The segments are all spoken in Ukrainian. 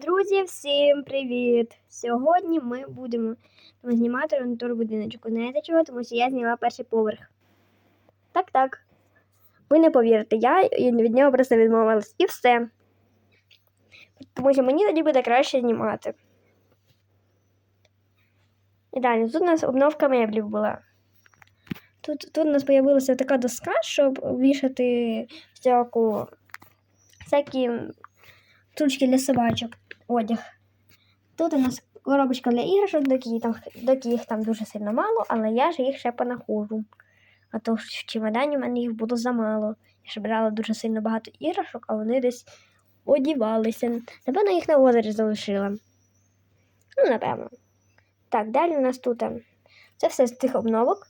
Друзі, всім привіт! Сьогодні ми будемо знімати ронтур будиночку. Знаєте чого? Тому що я зняла перший поверх. Так, так. Ви не повірите, я від нього просто відмовилась. І все. Тому що мені тоді буде краще знімати. І далі, тут у нас обновка меблів була. Тут, тут у нас з'явилася така доска, щоб вішати всяку, всякі штучки для собачок, одяг. Тут у нас коробочка для іграшок, доки, їх там, дуже сильно мало, але я ж їх ще понахожу. А то в чемодані в мене їх було замало. Я ще брала дуже сильно багато іграшок, а вони десь одівалися. Напевно, їх на озері залишила. Ну, напевно. Так, далі у нас тут ем, це все з тих обновок.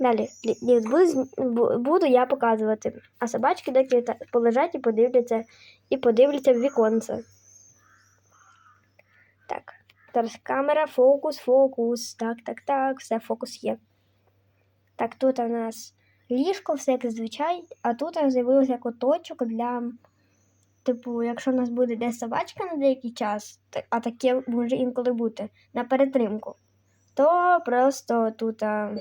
Далі лі- лі- буду, буду я показувати. А собачки доки полежать і подивляться, і подивляться в віконце. Так, зараз камера, фокус, фокус. Так, так, так, все, фокус є. Так, тут у нас ліжко, все як зазвичай, а тут з'явився куточок для. Типу, якщо у нас буде десь собачка на деякий час, а таке може інколи бути на перетримку, то просто тут. а,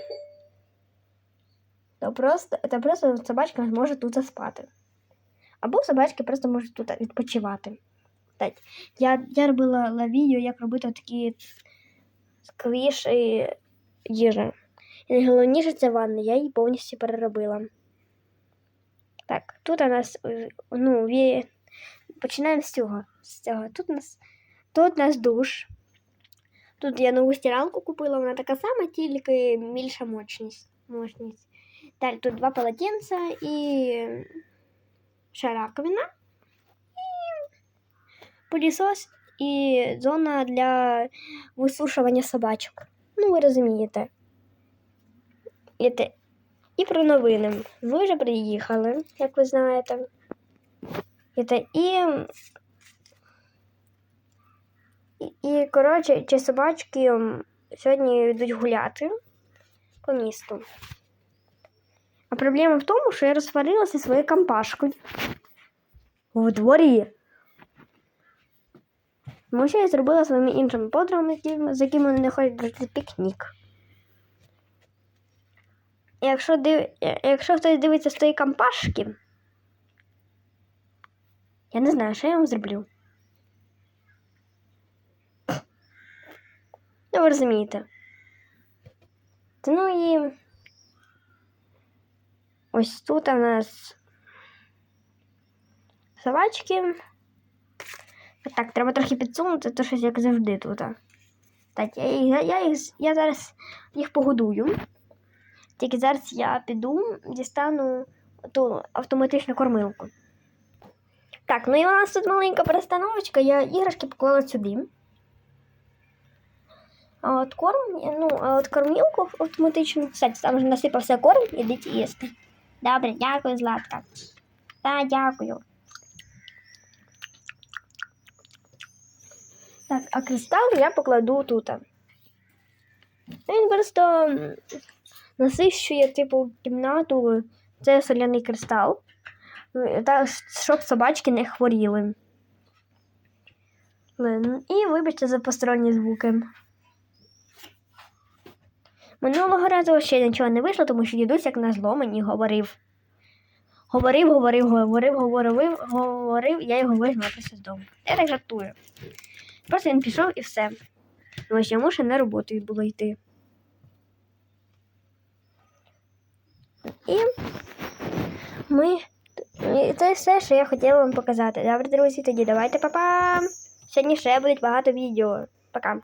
то просто, то просто собачка може тут заспати. Або собачки просто можуть тут відпочивати. Так, я, я робила ла- відео, як робити такі сквіш і їжа. І найголовніше це ванна, я її повністю переробила. Так, тут у нас, е, ну, ві... починаємо з цього. З цього. Тут у нас, тут у нас душ. Тут я нову стиралку купила, вона така сама, тільки більша мощність. мощність. Далі тут два полотенця і ще раковина, пилісос, і зона для висушування собачок. Ну, ви розумієте. І, про новини. Ми вже приїхали, як ви знаєте. І, і, коротше, чи собачки сьогодні йдуть гуляти по місту. А проблема в тому, що я розсварилася своєю компашкою в дворі. Тому що я зробила своїми іншими подругами, з якими вони ходять на пікнік. Якщо, див... якщо хтось дивиться з тої компашки, я не знаю, що я вам зроблю. Ну, ви розумієте. Ну і. Ось тут у нас собачки. Так, треба трохи підсунути, то щось як завжди тут. Так, я, я, я, я зараз їх погодую. Тільки зараз я піду, дістану ту автоматичну кормилку. Так, ну і у нас тут маленька перестановочка, я іграшки поклала сюди. А от корм, ну, а от кормілку автоматичну. Кстати, там вже насипався корм, ідіть їсти. Добре, дякую, Златка. Та, дякую. Так, а кристал я покладу тут. Він просто насищує, типу, кімнату. Це соляний кристал. Та, щоб собачки не хворіли. І вибачте за посторонні звуки. Минулого разу ще нічого не вийшло, тому що дідусь як назло мені говорив. Говорив, говорив, говорив, говорив, говорив, я його вигнала з дому. Я так жартую. Просто він пішов і все. Тому що йому ще на роботу було йти. І ми. І це все, що я хотіла вам показати. Добре, друзі, тоді давайте, па-па! Сьогодні ще буде багато відео. Пока.